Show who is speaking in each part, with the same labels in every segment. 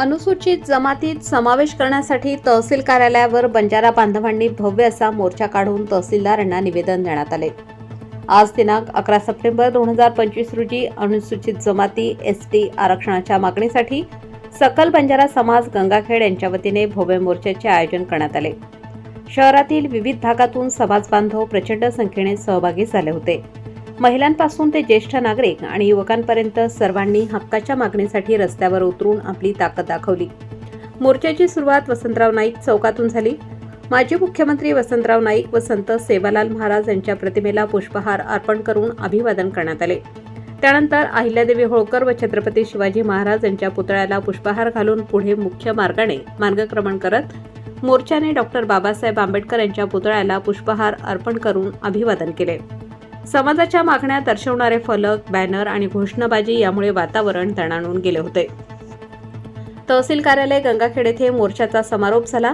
Speaker 1: अनुसूचित जमातीत समावेश करण्यासाठी तहसील कार्यालयावर बंजारा बांधवांनी भव्य असा मोर्चा काढून तहसीलदारांना निवेदन देण्यात आले आज दिनांक अकरा सप्टेंबर दोन हजार पंचवीस रोजी अनुसूचित जमाती एस टी आरक्षणाच्या मागणीसाठी सकल बंजारा समाज गंगाखेड यांच्या वतीने भव्य मोर्चाचे आयोजन करण्यात आले शहरातील विविध भागातून समाज बांधव प्रचंड संख्येने सहभागी झाले होते महिलांपासून ते ज्येष्ठ नागरिक आणि युवकांपर्यंत सर्वांनी हक्काच्या मागणीसाठी रस्त्यावर उतरून आपली ताकद दाखवली मोर्चाची सुरुवात वसंतराव नाईक चौकातून झाली माजी मुख्यमंत्री वसंतराव नाईक व संत सेवालाल महाराज यांच्या प्रतिमेला पुष्पहार अर्पण करून अभिवादन करण्यात आले त्यानंतर अहिल्यादेवी होळकर व छत्रपती शिवाजी महाराज यांच्या पुतळ्याला पुष्पहार घालून पुढे मुख्य मार्गाने मार्गक्रमण करत मोर्चाने डॉक्टर बाबासाहेब आंबेडकर यांच्या पुतळ्याला पुष्पहार अर्पण करून अभिवादन केले समाजाच्या मागण्या दर्शवणारे फलक बॅनर आणि घोषणाबाजी यामुळे वातावरण तणाणून गेले होते तहसील कार्यालय गंगाखेड येथे मोर्चाचा समारोप झाला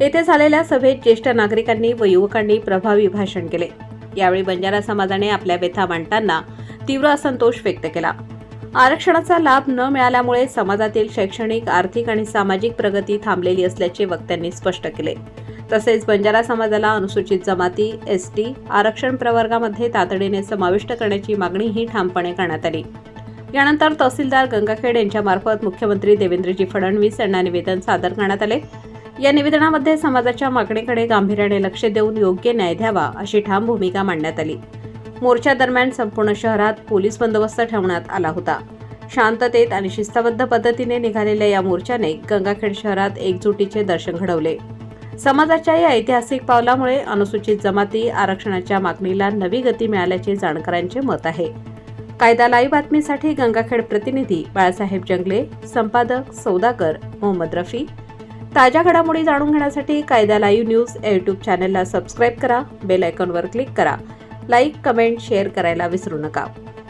Speaker 1: येथे झालेल्या सभेत ज्येष्ठ नागरिकांनी व युवकांनी प्रभावी भाषण केले यावेळी बंजारा समाजाने आपल्या व्यथा मांडताना तीव्र असंतोष व्यक्त केला आरक्षणाचा लाभ न मिळाल्यामुळे समाजातील शैक्षणिक आर्थिक आणि सामाजिक प्रगती थांबलेली असल्याचे वक्त्यांनी स्पष्ट केले तसेच बंजारा समाजाला अनुसूचित जमाती एस टी आरक्षण प्रवर्गामध्ये तातडीने समाविष्ट करण्याची मागणीही ठामपणे करण्यात आली यानंतर तहसीलदार गंगाखेड यांच्यामार्फत मुख्यमंत्री देवेंद्रजी फडणवीस यांना निवेदन सादर करण्यात आले या निवेदनामध्ये समाजाच्या मागणीकडे गांभीर्याने लक्ष देऊन योग्य न्याय द्यावा अशी ठाम भूमिका मांडण्यात आली मोर्चा दरम्यान संपूर्ण शहरात पोलीस बंदोबस्त ठेवण्यात आला होता शांततेत आणि शिस्तबद्ध पद्धतीने निघालेल्या या मोर्चाने गंगाखेड शहरात एकजुटीचे दर्शन घडवले समाजाच्या या ऐतिहासिक पावलामुळे अनुसूचित जमाती आरक्षणाच्या मागणीला नवी गती मिळाल्याचे जाणकारांचे मत आहे कायदा लाईव्ह बातमीसाठी गंगाखेड प्रतिनिधी बाळासाहेब जंगले संपादक सौदागर मोहम्मद रफी ताज्या घडामोडी जाणून घेण्यासाठी कायदा लाईव्ह न्यूज या युट्यूब चॅनलला सबस्क्राईब करा बेल आयकॉनवर क्लिक करा लाईक कमेंट शेअर करायला विसरू नका